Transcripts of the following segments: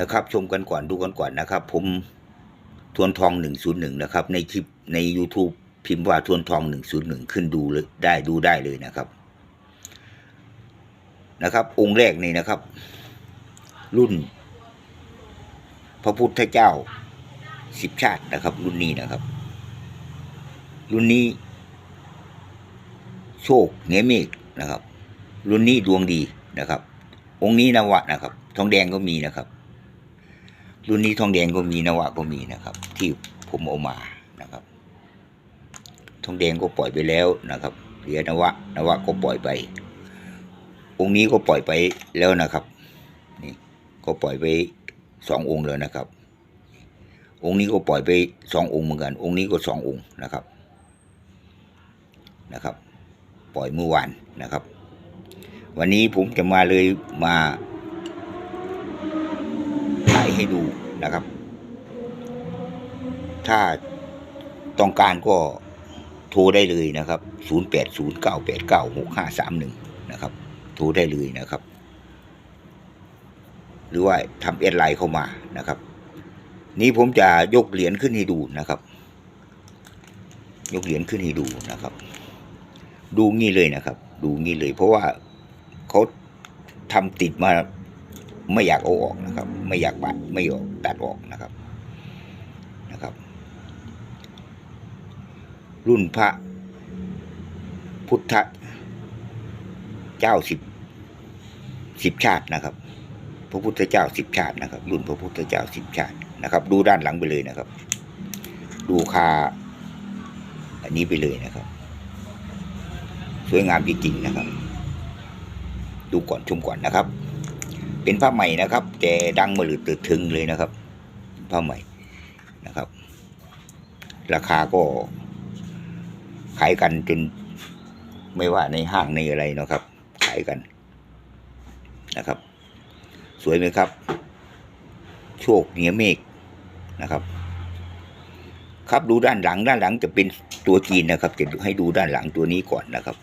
นะครับ ชมกันก่อนดูกันก่อนนะครับ ผมทวนทองหนึ่งศูนย์หนึ่งนะครับ ในคลิปใน YouTube พิมพ์ว่าทวนทองหนึ่งศูนย์หนึ่งขึ้นดูเลยได้ดูได้เลยนะครับ นะครับ องค์แรกนี่นะครับ รุ่น พระพุทธเจ้าสิบชาตินะครับ รุ่นนี้นะครับ รุ่นนี้โชคเงี้ยเมฆนะครับ รุ่นนี้ดวงดีนะครับ องค์นี้นวะนะครับ ทองแดงก็มีนะครับ รุ่นนี้ทองแดงก็มีนวะก็มีนะครับ ที่ผมเอามานะครับ ทองแดงก็ปล่อยไปแล้วนะครับเหลือนวะนวะก็ปล่อยไป องค์นี้ก็ปล่อยไปแล้วนะครับนี่ก็ปล่อยไปสององค์แล้วนะครับ องค์นี้ก็ปล่อยไปสององค์เหมือนกัน องค์นี้ก็สององค์นะครับนะครับ ปล่อยเมื่อวานนะครับ วันนี้ผมจะมาเลยมา ให้ดูนะครับ ถ้าต้องการก็โทรได้เลยนะครับ 0809896531 นะครับ โทรได้เลยนะครับ หรือว่าทำแอดไลน์เข้ามานะครับ นี้ผมจะยกเหรียญขึ้นให้ดูนะครับ ยกเหรียญขึ้นให้ดูนะครับ ดูงี้เลยนะครับ ดูงี้เลย เพราะว่าเขาทำติดมา ไม่อยากเอาออกนะครับ ไม่อยากบัดไม่ออกตัดออกนะครับนะครับ รุ่นพระพุทธเจ้าสิบสิบชาตินะครับ พระพุทธเจ้าสิบชาตินะครับ รุ่นพระพุทธเจ้าสิบชาตินะครับ ดูด้านหลังไปเลยนะครับ ดูคาอันนี้ไปเลยนะครับ สวยงามจริงๆนะครับ ดูก่อนชมก่อนนะครับ เป็นผ้าใหม่นะครับ แต่ดังมาหรือตึกถึงเลยนะครับ ผ้าใหม่นะครับ ราคาก็ขายกันจนไม่ว่าในห้างในอะไรนะครับ ขายกันนะครับ สวยไหมครับ โชคเหนียเมฆนะครับ ครับดูด้านหลังด้านหลังจะเป็นตัวจีนนะครับจะให้ดูด้านหลังตัวนี้ก่อนนะครับ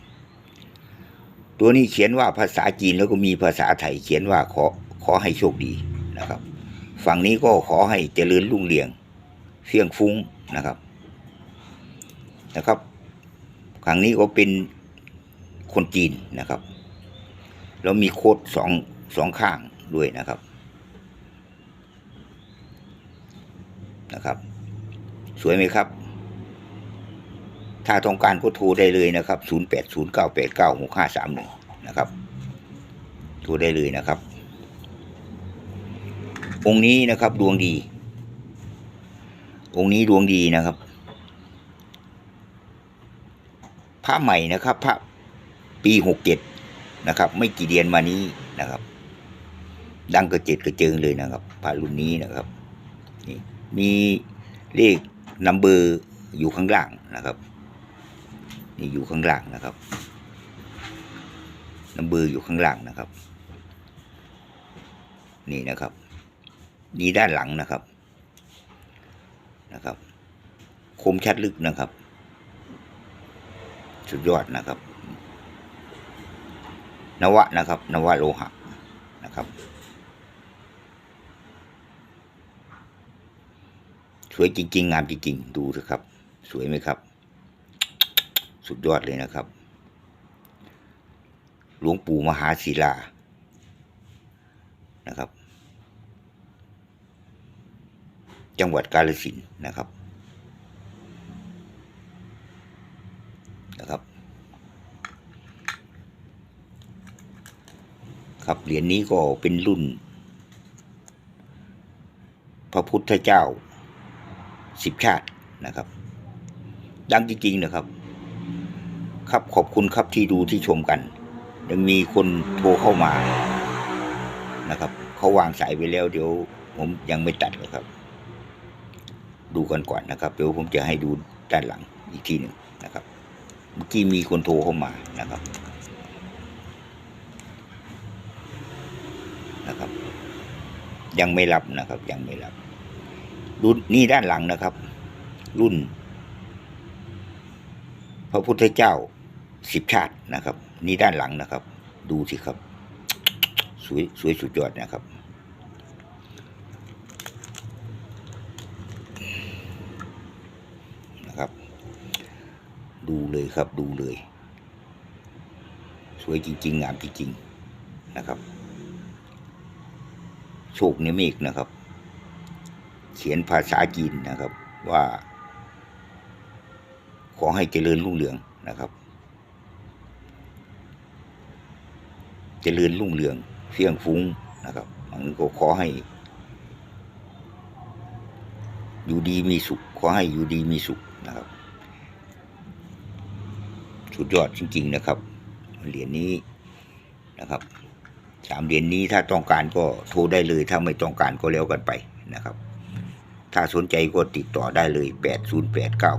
ตัวนี้เขียนว่าภาษาจีนแล้วก็มีภาษาไทยเขียนว่าขอขอให้โชคดีนะครับ ฝั่งนี้ก็ขอให้เจริญรุ่งเรืองเสี่ยงฟุ้งนะครับนะครับฝั่งนี้ก็เป็นคนจีนนะครับ แล้วมีโคดสองสองข้างด้วยนะครับนะครับ สวยไหมครับ ถ้าต้องการก็โทรได้เลยนะครับ 0809896531 นะครับ โทรได้เลยนะครับ องค์นี้นะครับดวงดี องค์นี้ดวงดีนะครับ พระใหม่นะครับ พระปีหกเจ็ดนะครับ ไม่กี่เดือนมานี้นะครับ ดังกระเจิดกระเจิงเลยนะครับพระรุ่นนี้นะครับนี่มีเลขนัมเบอร์อยู่ข้างล่างนะครับ นี่อยู่ข้างหล่างนะครับนัมเบออยู่ข้างหล่างนะครับ นี่นะครับ นี่ด้านหลังนะครับนะครับ คมชัดลึกนะครับ สุดยอดนะครับ นวะนะครับ นวะโลหะนะครับ สวยจริง ๆ งามจริง ๆ ดูเถอะครับ สวยไหมครับ สุดยอดเลยนะครับ หลวงปู่มหาศิลานะครับ จังหวัดกาฬสินนะครับนะครับ ครับเหรียญนี้ก็เป็นรุ่น พระพุทธเจ้าสิบชาตินะครับ ดังจริงๆนะครับ ครับขอบคุณครับที่ดูที่ชมกัน ยังมีคนโทรเข้ามานะครับเขาวางสายไปแล้วเดี๋ยว ผมยังไม่ตัดเลยครับ ดูกันก่อนนะครับ เดี๋ยวผมจะให้ดูด้านหลังอีกทีหนึ่งนะครับ เมื่อกี้มีคนโทรเข้ามานะครับนะครับ ยังไม่รับนะครับ ยังไม่รับรุ่นนี่ด้านหลังนะครับ รุ่น พระพุทธเจ้า สิบชาตินะครับ นี่ด้านหลังนะครับ ดูสิครับ สวยสวยสุดยอดนะครับ นะครับ ดูเลยครับดูเลย สวยจริง ๆ งามจริง ๆ นะครับ โชคเนมิเมกนะครับ เขียนภาษาจีนนะครับว่า ขอให้เจริญรุ่งเรืองนะครับ เจริญรุ่งเรืองเฟียงฟุ้งนะครับอันนี้ก็ขอให้ อยู่ดีมีสุข ขอให้อยู่ดีมีสุขนะครับ สุดยอดจริง ๆนะครับเหรียญนี้นะครับสามเหรียญนี้ถ้าต้องการก็โทรได้เลย ถ้าไม่ต้องการก็แล้วกันไปนะครับ ถ้าสนใจก็ติดต่อได้เลยแปดศูนย์แปดเก้า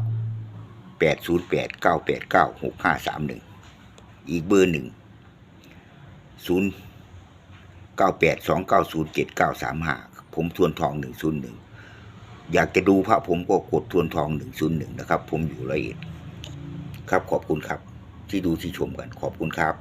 แปดศูนย์แปดเก้าแปดเก้าหกห้าสามหนึ่งอีกเบอร์หนึ่ง ศูนย์เก้าแปดสองเก้าศูนย์เจ็ดเก้าสามห้าผมทวนทองหนึ่งศูนย์หนึ่งอยากจะดูพระผมก็กดทวนทองหนึ่งศูนย์หนึ่งนะครับ ผมอยู่ละเอียดครับขอบคุณครับ ที่ดูที่ชมกันขอบคุณครับ